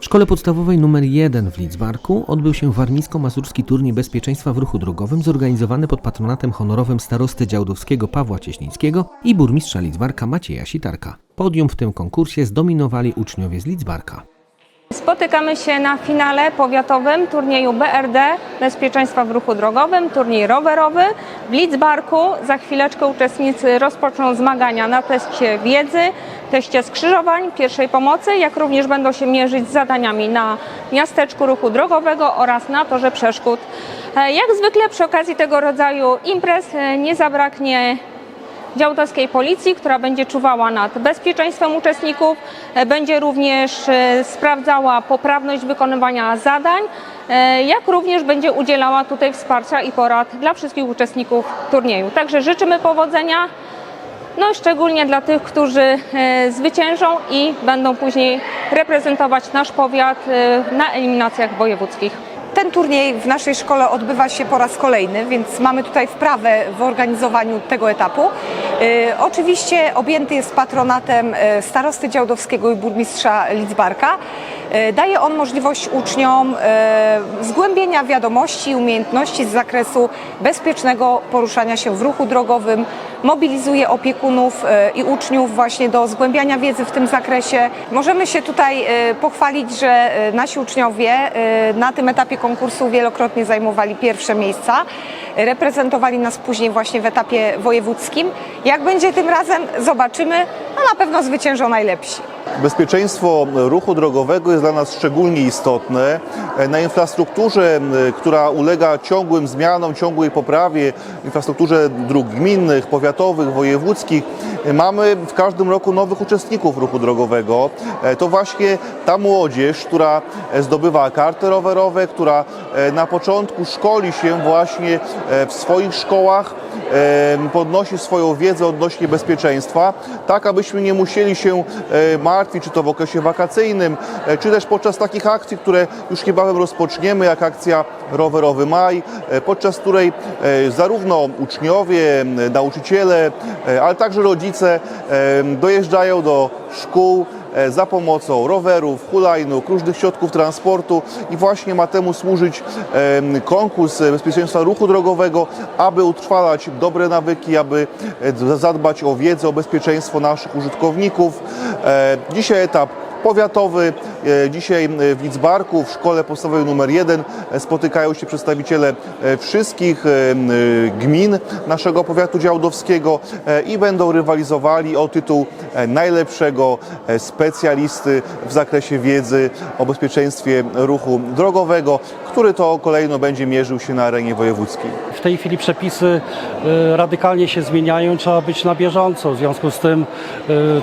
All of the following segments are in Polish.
W szkole podstawowej nr 1 w Lidzbarku odbył się warmińsko-mazurski turniej bezpieczeństwa w ruchu drogowym zorganizowany pod patronatem honorowym starosty działdowskiego Pawła Cieślińskiego i burmistrza Lidzbarka Macieja Sitarka. Podium w tym konkursie zdominowali uczniowie z Lidzbarka. Spotykamy się na finale powiatowym turnieju BRD Bezpieczeństwa w ruchu drogowym, turniej rowerowy w Lidzbarku. Za chwileczkę uczestnicy rozpoczną zmagania na teście wiedzy, teście skrzyżowań, pierwszej pomocy, jak również będą się mierzyć z zadaniami na miasteczku ruchu drogowego oraz na torze przeszkód. E, Jak zwykle przy okazji tego rodzaju imprez e, nie zabraknie działdowskiej policji, która będzie czuwała nad bezpieczeństwem uczestników, e, będzie również e, sprawdzała poprawność wykonywania zadań, e, jak również będzie udzielała tutaj wsparcia i porad dla wszystkich uczestników turnieju. Także życzymy powodzenia, no szczególnie dla tych, którzy zwyciężą i będą później reprezentować nasz powiat na eliminacjach wojewódzkich. Ten turniej w naszej szkole odbywa się po raz kolejny, więc mamy tutaj wprawę w organizowaniu tego etapu. E, oczywiście objęty jest patronatem e, starosty działdowskiego i burmistrza Lidzbarka. E, daje on możliwość uczniom zgłębienia wiadomości i umiejętności z zakresu bezpiecznego poruszania się w ruchu drogowym, mobilizuje opiekunów e, i uczniów właśnie do zgłębiania wiedzy w tym zakresie. Możemy się tutaj e, pochwalić, że e, nasi uczniowie na tym etapie konkursu wielokrotnie zajmowali pierwsze miejsca. Reprezentowali nas później właśnie w etapie wojewódzkim. Jak będzie tym razem, zobaczymy. No na pewno zwyciężą najlepsi. Bezpieczeństwo ruchu drogowego jest dla nas szczególnie istotne. Na infrastrukturze, która ulega ciągłym zmianom, ciągłej poprawie, infrastrukturze dróg gminnych, powiatowych, wojewódzkich, mamy w każdym roku nowych uczestników ruchu drogowego. To właśnie ta młodzież, która zdobywa karty rowerowe, która na początku szkoli się właśnie w swoich szkołach, podnosi swoją wiedzę odnośnie bezpieczeństwa, tak abyśmy nie musieli się e, martwić, czy to w okresie wakacyjnym, e, czy też podczas takich akcji, które już niebawem rozpoczniemy, jak akcja Rowerowy Maj, e, podczas której e, zarówno uczniowie, nauczyciele, ale także rodzice dojeżdżają do szkół, za pomocą rowerów, hulajnóg, różnych środków transportu i właśnie ma temu służyć konkurs e, bezpieczeństwa ruchu drogowego, aby utrwalać dobre nawyki, aby e, zadbać o wiedzę, o bezpieczeństwo naszych użytkowników. E, Dzisiaj etap powiatowy. E, Dzisiaj e, w Lidzbarku, w szkole podstawowej nr 1 e, spotykają się przedstawiciele wszystkich gmin naszego powiatu działdowskiego i będą rywalizowali o tytuł najlepszego specjalisty w zakresie wiedzy o bezpieczeństwie ruchu drogowego, który to kolejno będzie mierzył się na arenie wojewódzkiej. W tej chwili przepisy radykalnie się zmieniają, trzeba być na bieżąco. W związku z tym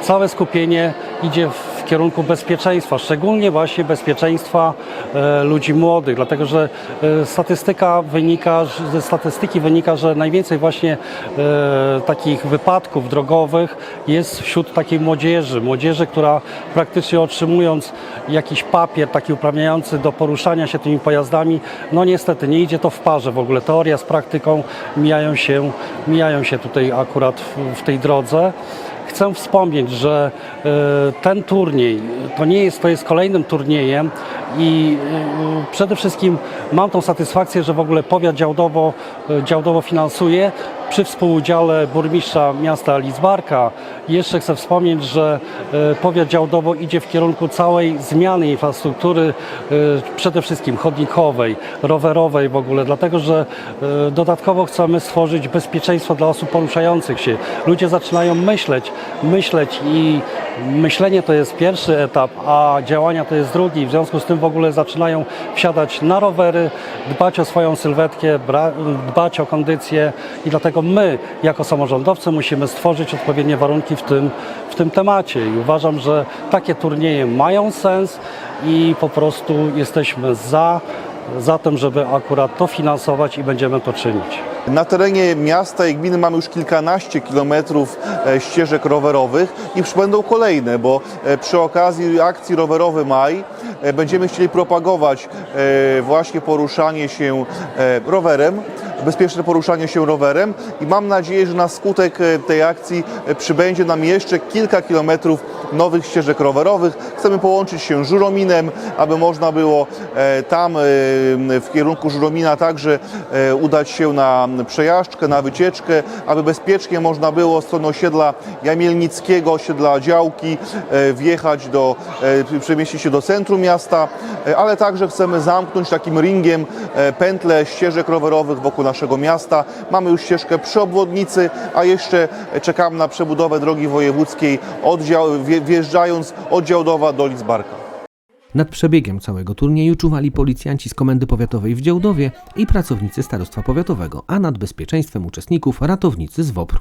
całe skupienie idzie w kierunku bezpieczeństwa, szczególnie właśnie bezpieczeństwa e, ludzi młodych, dlatego że e, statystyka wynika, ze statystyki wynika, że najwięcej właśnie e, takich wypadków drogowych jest wśród takiej młodzieży, młodzieży, która praktycznie otrzymując jakiś papier taki uprawniający do poruszania się tymi pojazdami, no niestety nie idzie to w parze w ogóle. Teoria z praktyką mijają się, mijają się tutaj akurat w, w tej drodze. Chcę wspomnieć, że e, ten turniej to nie jest, to jest kolejnym turniejem i e, przede wszystkim mam tą satysfakcję, że w ogóle powiat działdowo, e, działdowo finansuje przy współudziale burmistrza miasta Lidzbarka. Jeszcze chcę wspomnieć, że e, powiat działdowo idzie w kierunku całej zmiany infrastruktury, e, przede wszystkim chodnikowej, rowerowej w ogóle, dlatego że e, dodatkowo chcemy stworzyć bezpieczeństwo dla osób poruszających się. Ludzie zaczynają myśleć, myśleć i myślenie to jest pierwszy etap, a działania to jest drugi. W związku z tym w ogóle zaczynają wsiadać na rowery, dbać o swoją sylwetkę, dbać o kondycję i dlatego my jako samorządowcy musimy stworzyć odpowiednie warunki w tym, w tym temacie i uważam, że takie turnieje mają sens i po prostu jesteśmy za, za tym, żeby akurat to finansować i będziemy to czynić. Na terenie miasta i gminy mamy już kilkanaście kilometrów e, ścieżek rowerowych i przybędą kolejne, bo e, przy okazji akcji Rowerowy Maj e, będziemy chcieli propagować właśnie poruszanie się rowerem, bezpieczne poruszanie się rowerem i mam nadzieję, że na skutek tej akcji przybędzie nam jeszcze kilka kilometrów nowych ścieżek rowerowych. Chcemy połączyć się z Żurominem, aby można było e, tam e, w kierunku Żuromina także e, udać się na przejażdżkę, na wycieczkę, aby bezpiecznie można było z strony osiedla Jamielnickiego, osiedla Działki wjechać do, przemieścić się do centrum miasta, ale także chcemy zamknąć takim ringiem e, pętlę ścieżek rowerowych wokół naszego miasta. Mamy już ścieżkę przy obwodnicy, a jeszcze czekamy na przebudowę drogi wojewódzkiej oddział, wje- wjeżdżając od Działdowa do Lidzbarka. Nad przebiegiem całego turnieju czuwali policjanci z Komendy Powiatowej w Działdowie i pracownicy Starostwa Powiatowego, a nad bezpieczeństwem uczestników ratownicy z WOPR.